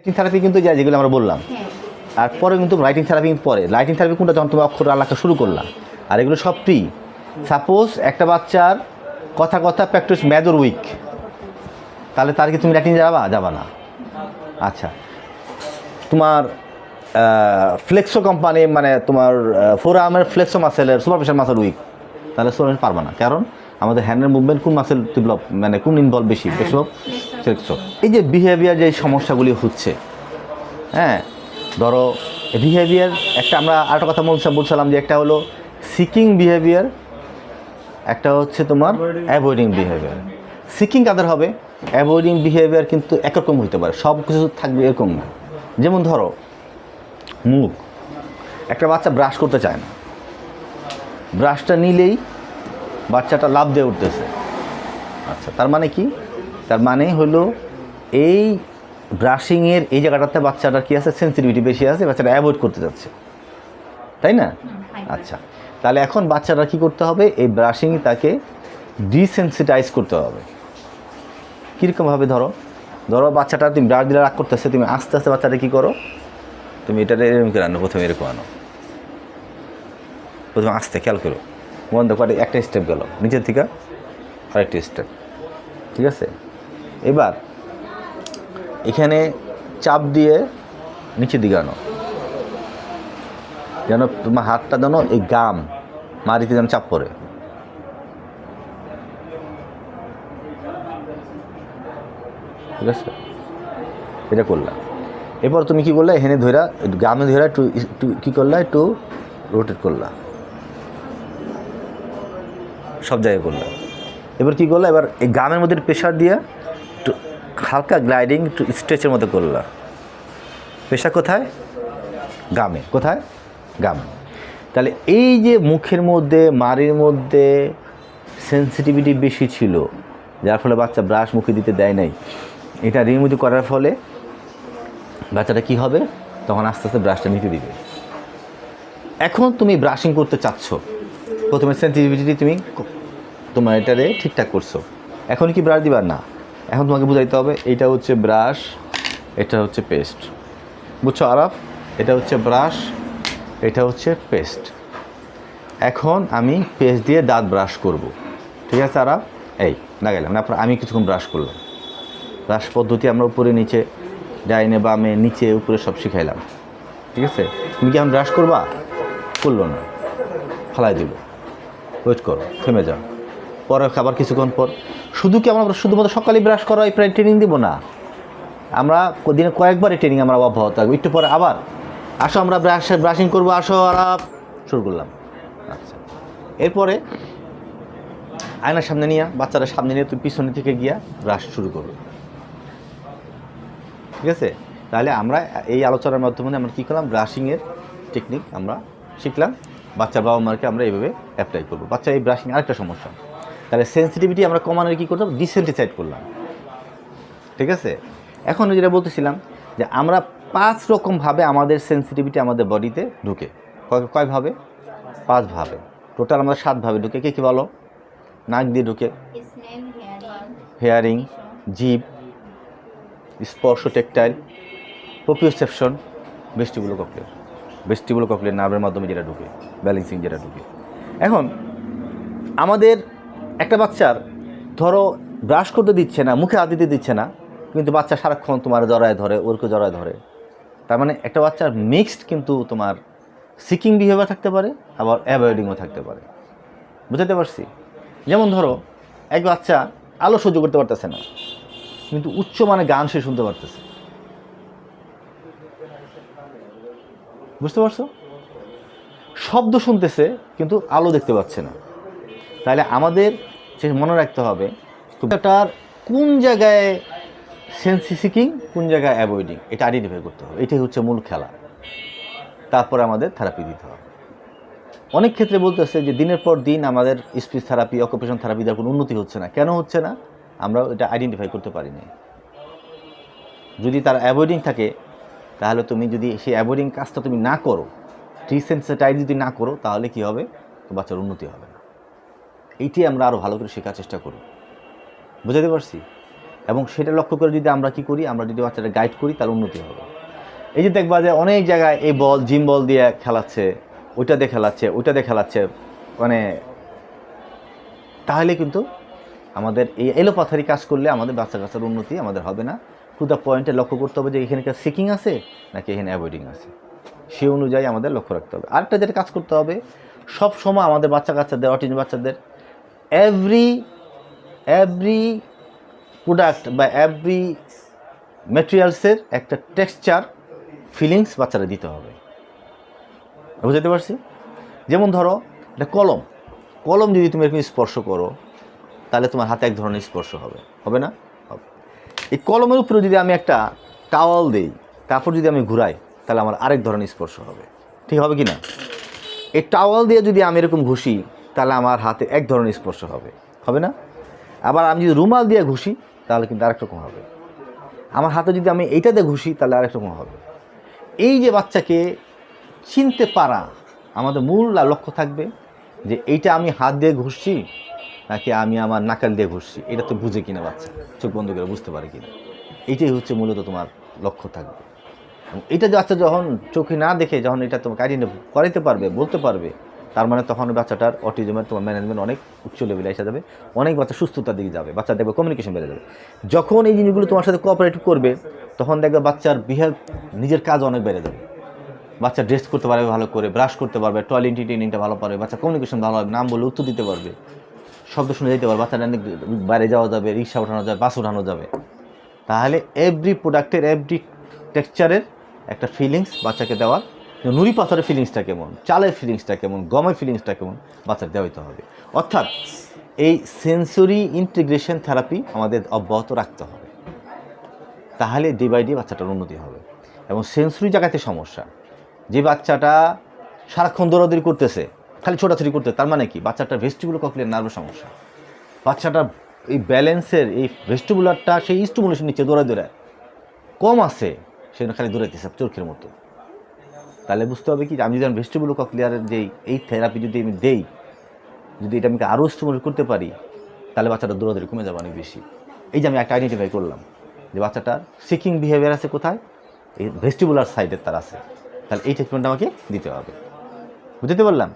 Writing therapy কিন্তু যা যেগুলো আমরা বললাম। হ্যাঁ। আর পরে কিন্তু রাইটিং থেরাপি পরে। রাইটিং থেরাপি কোনটা যখন তুমি অক্ষর আলাদা শুরু করলাম আর এগুলো সব প্রি সাপোজ একটা বাচ্চার কথা কথা প্র্যাকটিস ম্যাদর উইক তাহলে তার কি তুমি রাইটিং যাবা? যাবা না। আচ্ছা। তোমার ফ্লেক্সো কোম্পানি মানে তোমার ফোর আর্মের ফ্লেক্সো মাসেলের সুপারফিশাল মাসেল উইক তাহলে সোলেন পারবে না। কারণ আমাদের হ্যান্ডের মুভমেন্ট কোন মাসেল ডেভেলপ মানে কোন ইনভলভ বেশি বেশি ফ্লেক্সো এই যে বিহেভিয়ার যে সমস্যাগুলি হচ্ছে হ্যাঁ? ধরো বিহেভিয়ার একটা আমরা আরেকটা কথা বলছিলাম বলছিলাম যে একটা হলো সিকিং বিহেভিয়ার একটা হচ্ছে তোমার অ্যাভয়েডিং বিহেভিয়ার সিকিং কাদের হবে? অ্যাভয়েডিং বিহেভিয়ার কিন্তু একরকম হইতে পারে, সব কিছু থাকবে এরকম না। যেমন ধরো, মুখ, একটা বাচ্চা ব্রাশ করতে চায় না। ব্রাশটা নিলেই বাচ্চাটা লাভ দিয়ে উঠতেছে। আচ্ছা তার মানে কি? তার মানে হলো এই ব্রাশিংয়ের এই জায়গাটাতে বাচ্চাটার কী আছে? সেন্সিটিভিটি বেশি আছে বাচ্চাটা অ্যাভয়েড করতে যাচ্ছে। তাই না? আচ্ছা তাহলে এখন বাচ্চাটা কি করতে হবে? এই ব্রাশিং তাকে ডিসেন্সিটাইজ করতে হবে। কীরকমভাবে ধরো? ধরো বাচ্চাটা তুমি ব্রাশ দিলে রাগ করতেছে তুমি আস্তে আস্তে বাচ্চাটা কী করো? তুমি এটা এরকম করে আনো প্রথমে এরকম আনো। প্রথমে আস্তে খেয়াল করো। বন্ধ করে একটা স্টেপ গেল নিচের থেকে আরেকটা স্টেপ ঠিক আছে? এবার, এখানে চাপ দিয়ে নিচে দিকে আনো। যেন তোমার হাতটা যেন এই গাম মারিতে যেন চাপ পড়ে। ঠিক আছে? এটা করলাম। এরপর তুমি কি করলে? এখানে ধরা গামে ধরা একটু একটু কী করলা? একটু রোটেট করলা। সব জায়গায় করলা। এবার কি করলা? এবার এই গ্রামের মধ্যে প্রেশার দিয়ে হালকা গ্লাইডিং স্ট্রেচের মতো করলাম পেশা কোথায়? গামে। কোথায়? গামে। তাহলে এই যে মুখের মধ্যে মারির মধ্যে সেন্সিটিভিটি বেশি ছিল, যার ফলে বাচ্চা ব্রাশ মুখে দিতে দেয় নাই, এটা রিমুভ করার ফলে বাচ্চাটা কি হবে? তখন আস্তে আস্তে ব্রাশটা নিতে দিবে। এখন তুমি ব্রাশিং করতে চাচ্ছ, প্রথমে সেন্সিটিভিটি তুমি তোমার এটারে ঠিকঠাক করছ। এখন কি ব্রাশ দিবার না। এখন তোমাকে বুঝাইতে হবে, এটা হচ্ছে ব্রাশ এটা হচ্ছে পেস্ট বুঝছ আরাফ? এটা হচ্ছে ব্রাশ এটা হচ্ছে পেস্ট এখন আমি পেস্ট দিয়ে দাঁত ব্রাশ করব। ঠিক আছে আরাফ? এই না গেলাম তারপর আমি কিছুক্ষণ ব্রাশ করলাম। ব্রাশ পদ্ধতি আমরা উপরে, নিচে, ডাইনে, বামে, নিচে, উপরে সব শিখাইলাম। ঠিক আছে? তুমি কি এখন ব্রাশ করবা? করল না। ফালাই দিল ওয়েট করো, থেমে যাও। পরে খাবার কিছুক্ষণ পর। শুধু কি আমরা শুধুমাত্র সকালে ব্রাশ করা এই প্রায় ট্রেনিং দিব না? আমরা দিনে কয়েকবার এই ট্রেনিং আমরা অব্যাহত থাকব একটু পরে আবার আসো, আমরা ব্রাশ ব্রাশিং করব। আসো আর শুরু করলাম। আচ্ছা। এরপরে আয়নার সামনে নিয়ে বাচ্চারা সামনে নিয়ে তুমি পিছনে থেকে গিয়া ব্রাশ শুরু করবে। ঠিক আছে? তাহলে আমরা এই আলোচনার মাধ্যমে আমরা কী করলাম? ব্রাশিংয়ের টেকনিক আমরা শিখলাম। বাচ্চার বাবা মাকে আমরা এইভাবে অ্যাপ্লাই করব। বাচ্চা এই ব্রাশিং আরেকটা সমস্যা। তাহলে সেন্সিটিভিটি আমরা কমানোর কী করতাম? ডিসেন্টিসাইড করলাম। ঠিক আছে? এখন যেটা বলতেছিলাম যে আমরা পাঁচ রকমভাবে আমাদের সেন্সিটিভিটি আমাদের বডিতে ঢুকে। কয় কয়ভাবে পাঁচভাবে টোটাল আমাদের সাতভাবে ঢুকে। কে কী বলো? নাক দিয়ে ঢুকে। হেয়ারিং জিপ স্পর্শ tactile proprioception vestibulocochlear vestibulocochlear নার্ভের মাধ্যমে যেটা ঢুকে ব্যালেন্সিং যেটা ঢুকে। এখন, আমাদের একটা বাচ্চার ধরো ব্রাশ করতে দিচ্ছে না, মুখে হাত দিতে দিচ্ছে না, কিন্তু বাচ্চা সারাক্ষণ তোমার জড়ায় ধরে, ওরকে জড়ায় ধরে। তার মানে একটা বাচ্চার মিক্সড কিন্তু তোমার সিকিং বিহেভিয়ার থাকতে পারে, আবার অ্যাভয়েডিংও থাকতে পারে। বুঝাতে পারছি? যেমন ধরো, এক বাচ্চা আলো সহ্য করতে পারতেছে না, কিন্তু উচ্চ মানে গান সে শুনতে পারতেছে। বুঝতে পারছ? শব্দ শুনতেছে, কিন্তু আলো দেখতে পাচ্ছে না। তাহলে আমাদের সে মনে রাখতে হবে এটার কোন জায়গায় সেন্সি সিকিং কোন জায়গায় অ্যাভয়েডিং এটা আইডেন্টিফাই করতে হবে। এটাই হচ্ছে মূল খেলা। তারপরে আমাদের থেরাপি দিতে হবে। অনেক ক্ষেত্রে বলতেছে যে দিনের পর দিন আমাদের স্পিচ থেরাপি অকুপেশন থেরাপি দেওয়ার কোনো উন্নতি হচ্ছে না। কেন হচ্ছে না? আমরা এটা আইডেন্টিফাই করতে পারি না যদি তার অ্যাভয়েডিং থাকে, তাহলে তুমি যদি সেই অ্যাভয়েডিং কাজটা তুমি না করো ডিসেন্সিটাইজ যদি না করো, তাহলে কি হবে? বাচ্চার উন্নতি হবে। এইটি আমরা আরও ভালো করে শেখার চেষ্টা করব। বুঝাতে পারছি? এবং সেটা লক্ষ্য করে যদি আমরা কি করি, আমরা যদি বাচ্চাটা গাইড করি, তার উন্নতি হবে। এই যে দেখবা যে অনেক জায়গায় এই বল জিম বল দিয়ে খেলাচ্ছে ওইটা দিয়ে খেলাচ্ছে ওইটা দিয়ে খেলাচ্ছে মানে তাহলে কিন্তু আমাদের এই এলোপাথারি কাজ করলে আমাদের বাচ্চা কাচ্চার উন্নতি আমাদের হবে না। টু দ্য পয়েন্টে লক্ষ্য করতে হবে যে এখানকার সিকিং আছে, নাকি এখানে অ্যাভয়েডিং আছে। সে অনুযায়ী আমাদের লক্ষ্য রাখতে হবে। আরেকটা যেটা কাজ করতে হবে সব সময় আমাদের বাচ্চা কাচ্চাদের অটিজম বাচ্চাদের এভরি এভরি প্রোডাক্ট বা এভরি ম্যাটেরিয়ালসের একটা টেক্সচার ফিলিংস বাচ্চারা দিতে হবে। বুঝতে পারছি? যেমন ধরো, একটা কলম। কলম যদি তুমি এরকম স্পর্শ করো, তাহলে তোমার হাতে এক ধরনের স্পর্শ হবে। হবে না? হবে। এই কলমের উপরে যদি আমি একটা টাওয়াল দিই, কাপড় যদি আমি ঘুরাই, তাহলে আমার আরেক ধরনের স্পর্শ হবে। ঠিক হবে কি না এই টাওয়াল দিয়ে যদি আমি এরকম ঘুষি তাহলে আমার হাতে এক ধরনের স্পর্শ হবে। হবে না? আবার আমি যদি রুমাল দিয়ে ঘুষি, তাহলে কিন্তু আরেক রকম হবে। আমার হাতে যদি আমি এইটা দিয়ে ঘুষি, তাহলে আরেক রকম হবে। এই যে বাচ্চাকে চিনতে পারা আমাদের মূল লক্ষ্য থাকবে যে এইটা আমি হাত দিয়ে ঘুষছি নাকি আমি আমার নাকাল দিয়ে ঘুষছি। এটা তো বুঝে কিনা বাচ্চা? চোখ বন্ধ করে বুঝতে পারে কিনা? এইটাই হচ্ছে মূলত তোমার লক্ষ্য থাকবে। এটা বাচ্চা যখন চোখে না দেখে, যখন এটা তোমাকে আইডেন্টি করাইতে পারবে, বলতে পারবে তার মানে তখন বাচ্চাটার অটিজমের তোমার ম্যানেজমেন্ট অনেক উচ্চ লেভেলে এসে যাবে। অনেক বাচ্চা সুস্থতার দিকে যাবে, বাচ্চা দেখবে কমিউনিকেশন বেড়ে যাবে। যখন এই জিনিসগুলো তোমার সাথে কোঅপারেট করবে, তখন দেখবে বাচ্চার বিহেভ নিজের কাজ অনেক বেড়ে যাবে। বাচ্চা ড্রেস করতে পারবে ভালো করে ব্রাশ করতে পারবে টয়লেট টিনিংটা ভালো পারবে, বাচ্চা কমিউনিকেশন ভালো হবে, নাম বলে উত্তর দিতে পারবে। শব্দ শুনে যেতে পারবে, বাচ্চাটা অনেক বাইরে যাওয়া যাবে, রিক্সা ওঠানো যাবে বাস ওঠানো যাবে। তাহলে এভরি প্রোডাক্টের এভরি টেক্সচারের একটা ফিলিংস বাচ্চাকে দেওয়ার নুড়ি পাথরের ফিলিংসটা কেমন? চালের ফিলিংসটা কেমন? গমের ফিলিংসটা কেমন? বাচ্চাকে দেওয়া হবে। অর্থাৎ এই সেন্সরি ইন্টিগ্রেশন থেরাপি আমাদের অব্যাহত রাখতে হবে। তাহলে ডে বাই ডে বাচ্চাটার উন্নতি হবে। এবং সেন্সরি জায়গাতে সমস্যা। যে বাচ্চাটা সারাক্ষণ দৌড়াদৌড়ি করতেছে, খালি ছোটাছুটি করতে, তার মানে কি? বাচ্চাটার ভেস্টিবুলো ককলিয়ার নার্ভের সমস্যা। বাচ্চাটা এই ব্যালেন্সের এই ভেস্টিবুলারটা সেই স্টিমুলেশন নিচ্ছে দৌড়ায় দৌড়ায় কম আছে সেটা খালি দৌড়াইতেছে চোখের মতো। তাহলে বুঝতে হবে কি, আমি যদি ভেজিটেবল ককলিয়ারের যেই, এই থেরাপি যদি আমি দেই, যদি এটা আমি আরও স্টিমুলেট করতে পারি, তাহলে বাচ্চাটা দৌড়াদৌড়ি কমে যাবে অনেক বেশি। এই যে আমি একটা আইডেন্টিফাই করলাম যে বাচ্চাটার সিকিং বিহেভিয়ার আছে কোথায়? এই ভেস্টিবুলার সাইডের তার আছে। তাহলে এই ট্রিটমেন্ট আমাকে দিতে হবে। বুঝতে পারলাম?